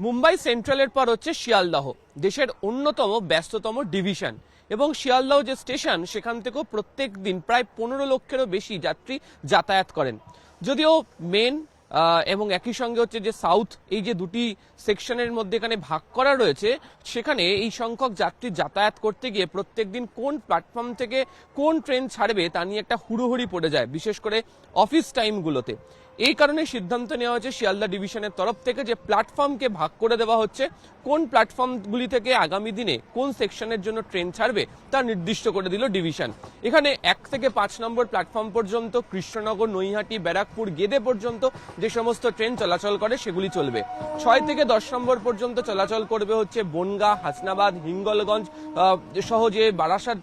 মুম্বাই সেন্ট্রালের পর হচ্ছে শিয়ালদাহ, দেশের অন্যতম ব্যস্ততম ডিভিশন। এবং শিয়ালদাহ যে স্টেশন, সেখান থেকেও প্রত্যেক দিন প্রায় পনেরো লক্ষেরও বেশি যাত্রী যাতায়াত করেন। যদিও মেন এবং একই সঙ্গে হচ্ছে যে সাউথ এই যে দুটি সেকশনের মধ্যে এখানে ভাগ করা রয়েছে, সেখানে এই সংখ্যক যাত্রী যাতায়াত করতে গিয়ে প্রত্যেক দিন কোন প্ল্যাটফর্ম থেকে কোন ট্রেন ছাড়বে তা নিয়ে একটা হুড়োহুড়ি পড়ে যায়, বিশেষ করে অফিস টাইমগুলোতে এই কারণে সিদ্ধান্ত নেওয়া হয়েছে শিয়ালদা ডিভিশনের তরফ থেকে যে প্ল্যাটফর্মকে ভাগ করে দেওয়া হচ্ছে, কোন প্ল্যাটফর্মগুলি থেকে আগামী দিনে কোন সেকশনের জন্য ট্রেন ছাড়বে তা নির্দিষ্ট করে দিল ডিভিশন এখানে এক থেকে পাঁচ নম্বর প্ল্যাটফর্ম পর্যন্ত কৃষ্ণনগর, নৈহাটি, ব্যারাকপুর, গেদে পর্যন্ত যে সমস্ত ট্রেন চলাচল করে সেগুলি চলবে। ছয় থেকে দশ নম্বর পর্যন্ত চলাচল করবে হচ্ছে বনগা, হাসনাবাদ, হিঙ্গলগঞ্জ সহ যে বারাসাত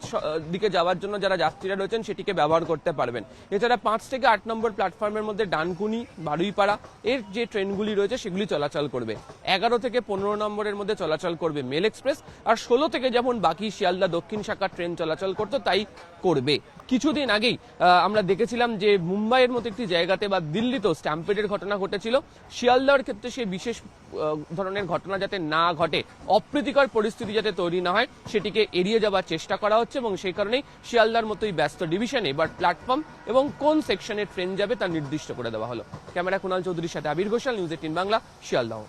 দিকে যাওয়ার জন্য যারা যাত্রীরা রয়েছেন সেটিকে ব্যবহার করতে পারবেন। এছাড়া পাঁচ থেকে আট নম্বর প্ল্যাটফর্মের মধ্যে ডানকুনি, বারুইপাড়া এর যে ট্রেনগুলি রয়েছে সেগুলি চলাচল করবে। এগারো থেকে পনেরো নম্বরের মধ্যে চলাচল করবে মেল এক্সপ্রেস আর ষোলো থেকে যেমন বাকি শিয়ালদা দক্ষিণ শাখার ট্রেন চলাচল করতো তাই করবে। কিছুদিন আগেই আমরা দেখেছিলাম যে মুম্বাইয়ের মতো একটি জায়গাতে বা দিল্লিতেও স্ট্যাম্পেডের ঘটনা ঘটেছিল। শিয়ালদার ক্ষেত্রে সেই বিশেষ ধরনের ঘটনা যাতে না ঘটে, অপ্রীতিকর পরিস্থিতি যাতে তৈরি না হয়, সেটিকে এড়িয়ে যাওয়ার চেষ্টা করা হচ্ছে এবং সেই কারণেই শিয়ালদার মতোই ব্যস্ত ডিভিশনে এবার প্ল্যাটফর্ম এবং কোন সেকশনে ট্রেন যাবে তা নির্দিষ্ট করে দেওয়া হলো। ক্যামেরা কুনাল চৌধুরীর সাথে আবির ঘোষাল, নিউজ এইটিন বাংলা, শিয়ালদাহ।